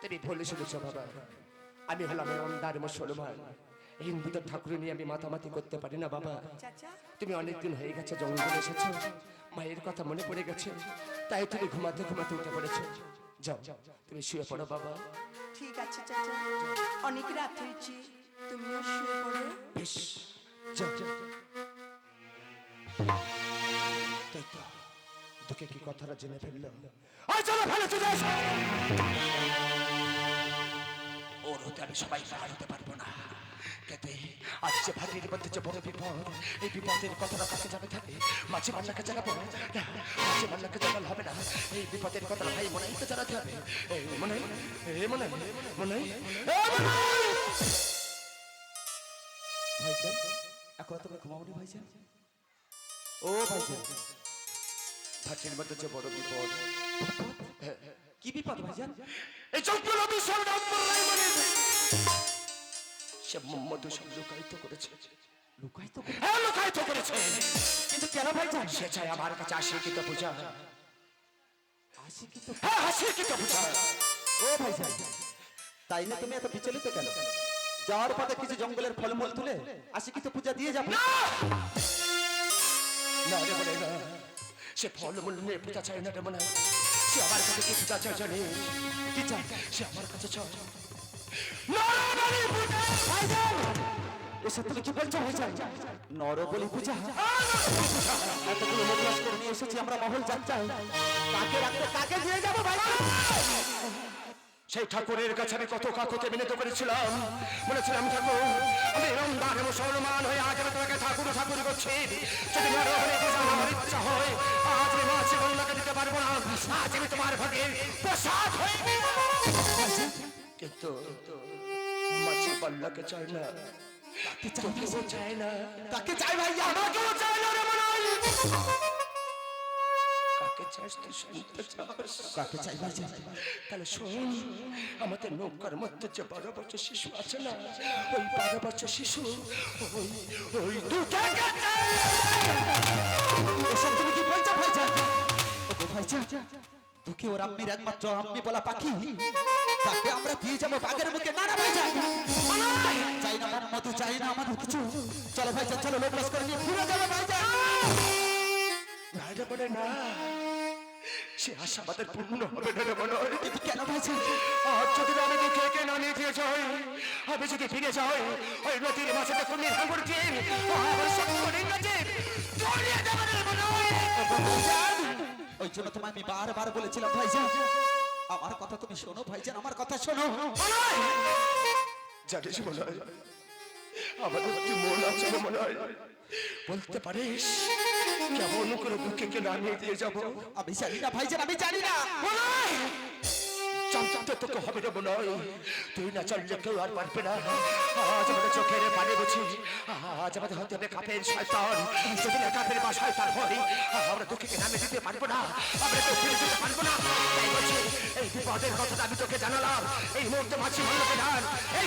তুমি ভুলে শুনেছ বাবা। আমি হলাম অন্ধার মুসলমান। হিন্দুদের ঠাকুর নিয়ে আমি মাতামাতি করতে পারি না বাবা। তুমি অনেকদিন হয়ে গেছে জঙ্গলে এসেছ। মায়ের কথা মনে পড়ে গেছে। তাই তুমি ঘুমাতে ঘুমাতে উঠে পড়েছো। যাও তুমি শুয়ে পড়ো বাবা। ঠিক আছে চাচা। অনেক রাত হয়েছে। তুমিও শুয়ে পড়ো। বেশ যাও যাও। তাই তো। তোকে কি কথাটা জেনে ফেলল? চলো, ভালো চলে ওর হতে আমি সবাই হারাতে পারব না। কেতে, আজ যে ভাতির মধ্যে যে বড় বিপদ, এই বিপদের কথাটা কাকে জানে থাকে। মাঝে মান্নাকে জানাব না। মাঝে মান্নাকে জানালে হবে না। এই বিপদের কথাটা ভাই মনে হইতে জানাতে হবে। মনে মনে মনে। ভাইজান, এখন তোমরা ঘুমাওনি ভাইজান? ও ভাইজান। ভাতির মধ্যে যে বড় বিপদ। কি বিপদ ভাইজান? এই চক্র বিশ্বের নম্বর রাইমানের সে মোহাম্মদ সব লুকায়িত করেছে। লুকাই হ্যাঁ লুকায়িত করেছে। কিন্তু কেন ভাইজান? সে চাই আমার কাছে আসে কিন্তু পূজা। আসি কি তো হ্যাঁ কিন্তু পূজা। ও ভাইজান। তাই না তুমি এত বিচলিত কেন? যাওয়ার পথে কিছু জঙ্গলের ফলমূল তুলে আসি কি তো পূজা দিয়ে যাব? না না। সে ফল মূল নিয়ে পূজা চায় না রে মনে। সে আমার কাছে কি পূজা চায় জানি? কি চায়? সে আমার কাছে এসব তুমি কি বলছো ভাইজান নরবলি পূজা? এতগুলো লোকলাস করে নিয়ে এসেছি আমরা মহল যাত্রা কাকে রাখতে কাকে দিয়ে যাব ভাইজান সেই ঠাকুরের কাছে আমি কত কাকুতে মিলিত করেছিলাম। বলেছিলাম, ঠাকুর, আমি রমদান মুসলমান হয়ে আজ আমি তোমাকে ঠাকুর ঠাকুর করছি। যদি আমার ইচ্ছা হয়, আজ আমি মাছি গঙ্গাকে দিতে পারব না। আজ আমি তোমার ভাগের প্রসাদ হয়ে কিন্তু মাছি পাল্লাকে চাই না। তোকেও চায় না। কাকে চাই ভাইয়া, আমাকেও চায় না রে মনাই কাকে চাস তুই শুনতে চাস কাকে চাই ভাইজান তাহলে শোন আমাদের নৌকার মধ্যে যে বারো বছর শিশু আছে না ওই বারো বছর শিশু ওই ওই দুটাকে এসব তুমি কি বলছো ভাইজান ওগো ভাইজান তোকে ওর আম্মির একমাত্র আম্মি বলা পাখি তাকে আমরা দিয়ে যাব বাঘের মুখে না না ভাইজান চাই না আমার মধু চাই না আমাদের কিছু চলো ভাইজান চলো লোক করে নিয়ে ফিরে যাব ভাইজান বাইরে বলে না সে আশা আমাদের পূর্ণ হবে না রে মনে হয় কিন্তু কেন ভাইজান? আজ যদি আমি দুঃখে কে না নিয়ে যাই আমি যদি ফিরে যাই ওই নদীর মাঝে দেখুন নির্ভর দিয়ে আমার সব করে গেছে তলিয়ে দেবে মনে ওই জন্য তোমায় আমি বারবার বলেছিলাম ভাইজান আমার কথা তুমি শোনো ভাইজান আমার কথা শোনো। জানিস মনে হয় আমাদের একটি মন আছে মনে হয় বলতে পারিস? কেমন করে বুকে কে নামিয়ে দিয়ে যাব। আমি জানি না ভাইজান আমি জানি না। চমচমতে তোকে হবে মনে তুই না চললে কেউ আর পারবে না। আজ আমাদের চোখের পানি বুঝি। আজ আমাদের হতে হবে কাপের শয়তান। যদি না কাপের বা শয়তান হই আমরা দুঃখকে নামিয়ে দিতে পারব না। আমরা তো ফিরে যেতে পারব না। তাই বলছি এই বিপদের কথাটা আমি তোকে জানালাম। এই মুহূর্তে মাছি মল্লকে ডান এই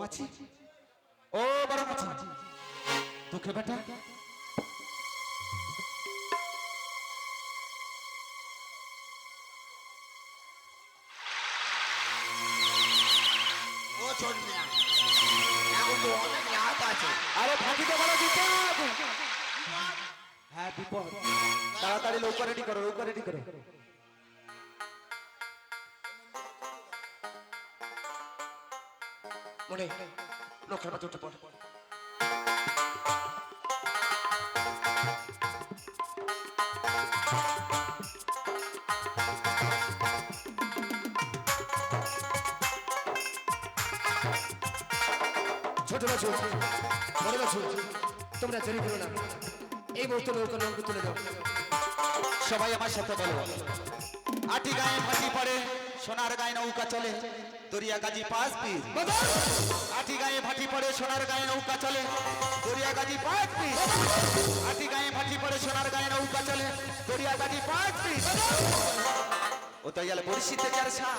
মাছি। ও বড় মাছি তোকে বেটা ও চন্দ্রা এখন তো অনেক রাত আছে আরে ভাগিতে বড় বিপদ হ্যাঁ বিপদ তাড়াতাড়ি নৌকা রেডি করো নৌকা রেডি করো মনে লোকের মধ্যে উঠে পড়। ছোট বাছু, বড় বাছু, তোমরা দেরি করো না। এই মুহূর্তে নৌকা নৌকা তুলে দাও। সবাই আমার সাথে বলো। আটি গায়ে ফাটি পড়ে, সোনার গায়ে নৌকা চলে। দরিয়া গাজী পাঁচ পিস আটি গায়ে ফাটি পড়ে সোনার গায়ে নৌকা চলে। দরিয়া গাজী পাঁচ পিস আটি গায়ে ফাটি পড়ে সোনার গায়ে নৌকা চলে। দরিয়া গাজী পাঁচ পিস ও তো গেল বর্ষিতে যার সা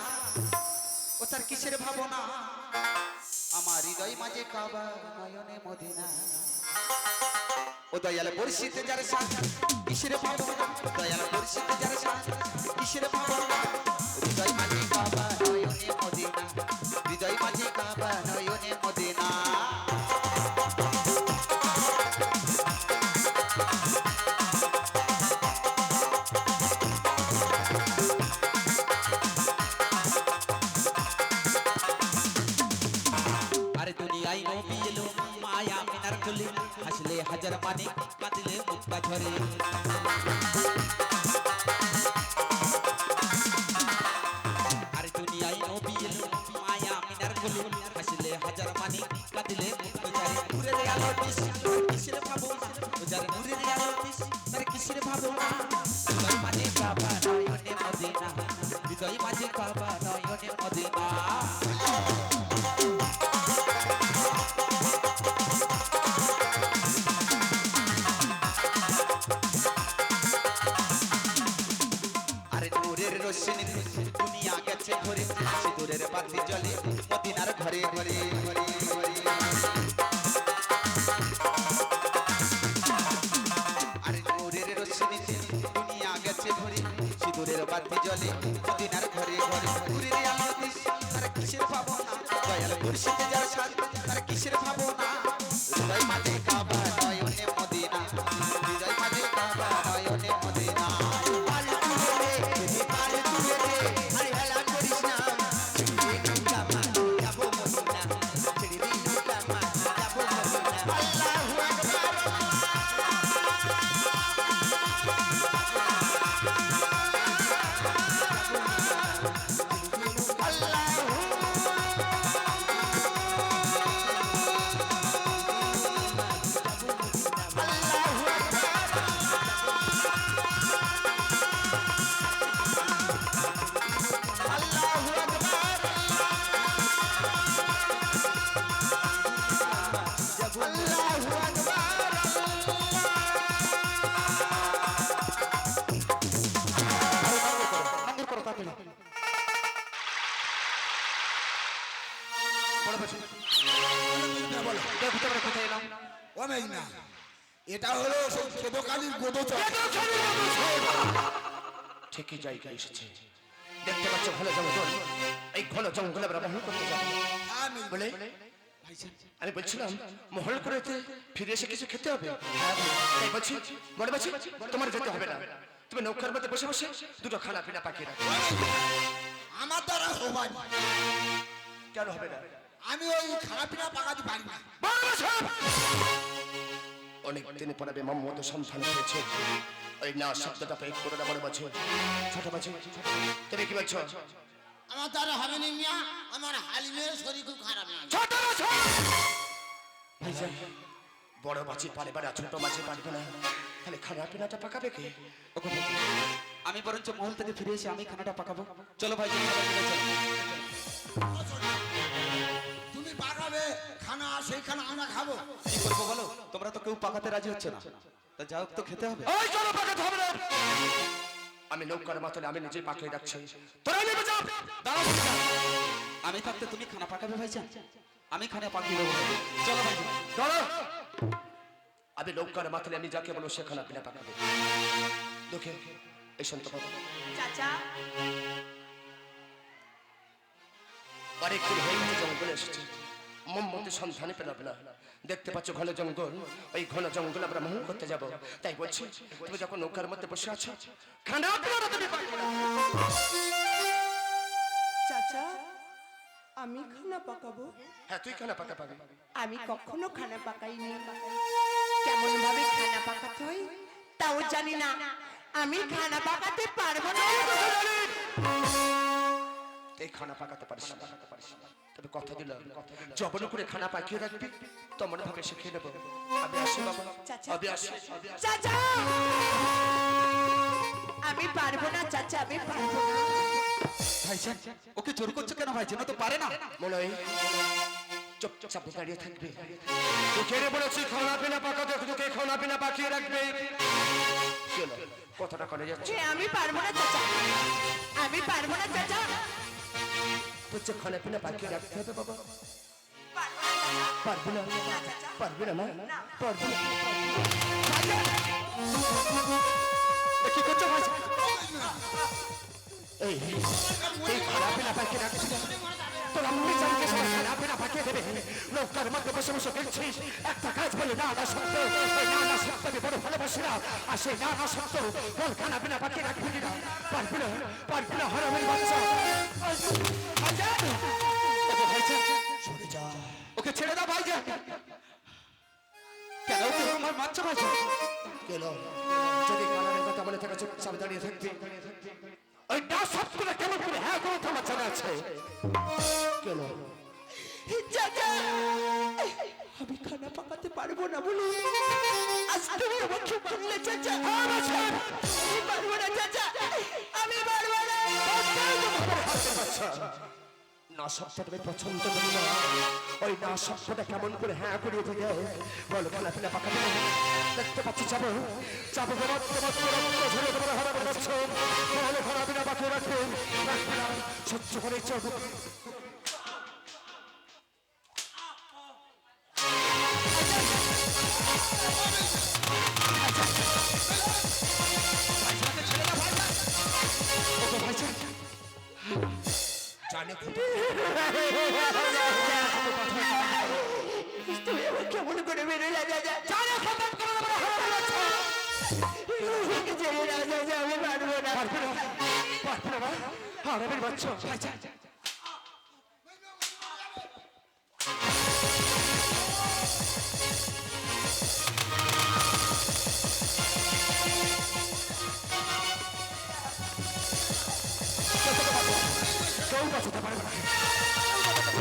ও তার কিসের ভাবনা? আমার হৃদয় মাঝে কাবা নয়নে মদিনা। ও দয়াল বর্ষিতে যার সাথ কিসের ভাবনা? দয়াল বর্ষিতে যার কিসের কিসের ভাবনা? হৃদয় মাঝে হাজার মানে কাঁদলে মুক্তা ঝরে বাতি জ্বলে মদিনার ঘরে ঘরে আরে নূরের রশ্মিতে দুনিয়া গেছে ঘরে সিঁদুরের বাতি জ্বলে মদিনার ঘরে ঘরে ঘুরে। রে আলো দিস কিসের পাবো না দয়াল মুর্শিদে যার সাথ তার কিসের পাবো হলো সেই খেদকালির ঠিকই জায়গায় এসেছে। দেখতে পাচ্ছ ঘন জঙ্গল। এই ঘন জঙ্গলে আমরা মহল করতে যাব। আমি বলে আমি বলছিলাম মহল করেতে ফিরে এসে কিছু খেতে হবে? হ্যাঁ, তাই বলছি বড় বাছি তোমার যেতে হবে না। তুমি নৌকার মধ্যে বসে বসে দুটো খানা পিনা পাকিয়ে রাখো। আমার দ্বারা হবাই কেন হবে না? আমি ওই খানা পিনা পাকাতে পারি না! অনেক দিন পরে আমি মোহাম্মদ সন্ধান পেয়েছে। ওই না শব্দটা পেয়ে করে না বড় বাছে ছোট বাছে তুমি কি বলছো? আমার দ্বারা হবে না মিয়া আমার হালিমের শরীর খুব খারাপ না ছোট বাছে ভাইজান বড় বাছি পারে না ছোট মাছি পারবে না। তাহলে খানা পিনাটা পাকাবে কে? আমি বরঞ্চ মহল থেকে ফিরে এসে আমি খানাটা পাকাবো। চলো ভাই চলো। খানা সেই খানা আমরা খাব। কি করব বলো? তোমরা তো কেউ পাকাতে রাজি হচ্ছে না। তা যা হোক তো খেতে হবে। ওই চলো পাকাতে হবে না। আমি নৌকার মাথায় আমি নিজে পাকিয়ে রাখছি তোরা নেমে দাঁড়াও আমি থাকতে তুমি খানা পাকাবে ভাইজান? আমি খানা পাকিয়ে দেবো। চলো ভাই দাঁড়া আমি নৌকার মাথায় আমি যাকে বলো সে খানা পিনা পাকাবে। দেখে এই শুনতে চাচা। হয়ে গেছে জঙ্গলে এসেছে। মোমবন্দি সন্ধানে পেলাম না। দেখতে পাচ্ছ ঘন জঙ্গল ওই ঘন জঙ্গল আমরা মহল করতে যাব। তাই বলছি তুমি যখন নৌকার মধ্যে বসে আছো খানা। চাচা আমি খানা পাকাবো? হ্যাঁ তুই খানা পাকা পাবি। আমি কখনো খানা পাকাইনি। কেমন ভাবে খানা পাকাতে হয় তাও জানি না। আমি খানা পাকাতে পারব না। এই খানা পাকাতে পারিস না। তবে কথা দিলাম জবন করে খানা পাকিয়ে রাখবি তেমন ভাবে শিখিয়ে নেব। আমি আসি বাবা। আমি আসি। চাচা! আমি পারব না চাচা আমি পারব না। ভাইজান ওকে জোর করছ কেন? ভাইজান তো পারে না। মনে হয় চুপচাপ দাঁড়িয়ে থাকবে। তোকে বলেছি খানা পিনা পাকাতে তোকে খানা পিনা পাকিয়ে রাখবে। কি হলো? কথাটা করে যাচ্ছে। আমি পারব না চাচা। আমি পারব না চাচা। তোর খনে খানা পিনা পাকিয়ে রাখতে হবে বাবা পারব না। পারবি না। পারবি না মা পারবি না এ কি করছ ভাই এই এই খারাপ না পাকে রাখছি তোর আম্মি জানকে সব খারাপ না নৌকার মধ্যে বসে বসে দেখছিস একটা কাজ বলে না না সত্য না না সত্য আমি বড় ভালোবাসি না আর সেই না না সত্য বল খানা বিনা পাকে রাখবি না পারবি না পারবি না হারামের বাচ্চা যা ওকে ছেড়ে দাও ভাইজান কেন তুই আমার বাচ্চা ভাইজান কেন যদি কানারের কথা মনে থাকে চুপচাপ দাঁড়িয়ে থাকবি ওই না সবগুলো কেমন করে হ্যাঁ কোনো আমার জানা আছে কেন আমি খানা পাকাতে পারব না বলে আজ তুমি আমাকে মারলে চাচা আমি পারব না চাচা আমি পারব না না সবটা তুমি পছন্দ করি না ওই না সবটা কেমন করে হ্যাঁ করিয়ে থাকে বল খেলা ফেলা পাকা দিলে দেখতে পাচ্ছি যাব যাব রক্ত রক্ত রক্ত ঝরে তোমার হারাবে যাচ্ছ তাহলে হারাবে না বাকি রাখবে সহ্য করে চোখ কেউ বাঁচাতে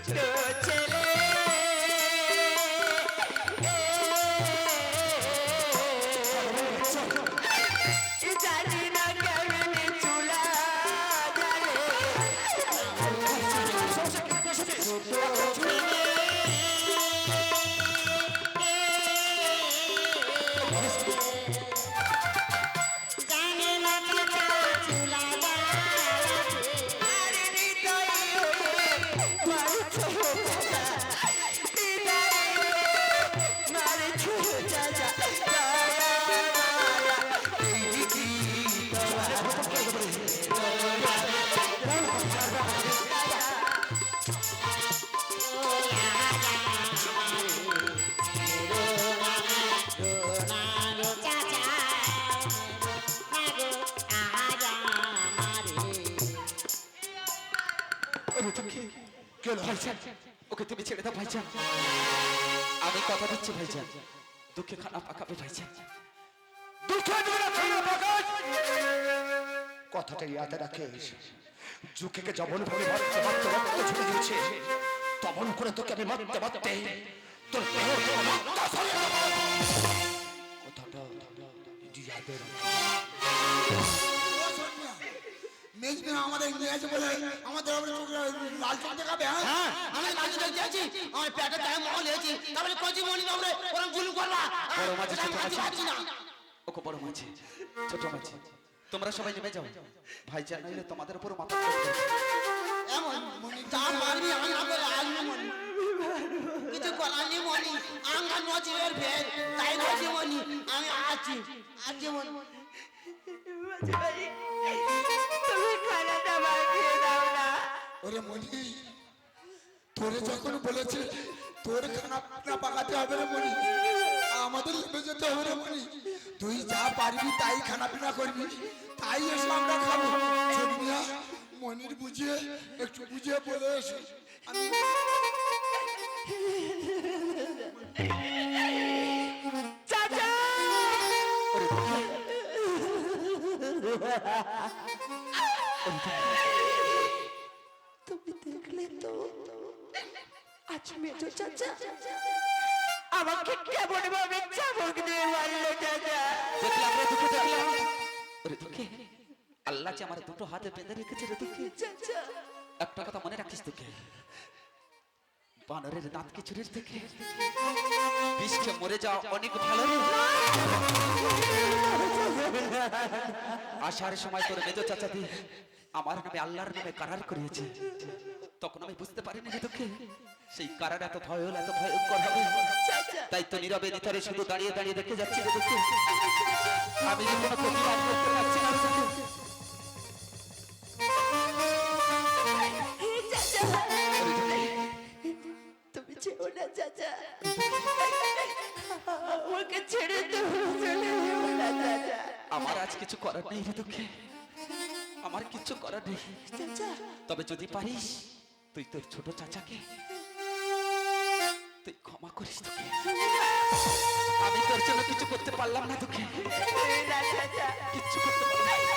ছোট কথা দিচ্ছি ভাইজান দুঃখে খানা পাকাবে ভাইজান দুঃখে কথাটা ইয়াতে রাখিস। জুকেকে যেমন ভাবে মারতে মারতে রক্ত ছুটে দিয়েছে। তেমন করে তোকে আমি মারতে মারতে তোর। কথাটা ইয়াতে রাখিস মেজবে আমাদের ইংরেজি বলে আমাদের লাল চোখ দেখাবে হ্যাঁ? আমি লাল চোখ দিয়েছি আমার পেটে তাই মহল হয়েছি। তাহলে কচি মনি বাবরে ওরকম জুলুম করবা। বড় মাঝি ছোট আমি না। ওকে বড় মাঝি ছোট মাঝি তোমরা সবাই নেমে যাও। ভাইজান নাইলে তোমাদের উপর মাথা পড়বে। এমন মনি যা মারবি আমি না বলে আসবি মনি কিছু করার নেই মনি আঙ্গ আমার ফের তাই নজিমনি আমি আছি আছি মনি ওরে মনি তোরে যখন বলেছে, তোর খানা পাকাতে হবে রে মনি আমাদের লেবে যেতে হবে রে মনি তুই যা পারবি তাই খানা পিনা করবি, তাই এসে আমরা খাব। মনির বুঝিয়ে, একটু বুঝিয়ে বলে এসে। আমি তোকে বানরের দাঁত কিছুরের থেকে। বিষকে মরে যাওয়া অনেক ভালো। আসার সময় তোর মেজো চাচা দিয়ে আমার নামে আল্লাহর নামে কারার করিয়েছে। তখন আমি বুঝতে পারিনি রে তোকে। সেই কারার এত ভয় হলো এত ভয়ঙ্কর হবে। তাই তো নীরবে নিতারে শুধু দাঁড়িয়ে দাঁড়িয়ে দেখে যাচ্ছি আমি যে কোনো প্রতিবাদ করতে পারছি না চাচা। আমাকে ছেড়ে তুমি চলে যেও না চাচা। আমার আজ কিছু করার নেই রে তোকে। আমার কিছু করার নেই। চাচা। তবে যদি পারিস তুই তোর ছোট চাচাকে তুই ক্ষমা করিস তোকে। আমি তোর জন্য কিছু করতে পারলাম না তোকে। কিচ্ছু করতে পারলাম না।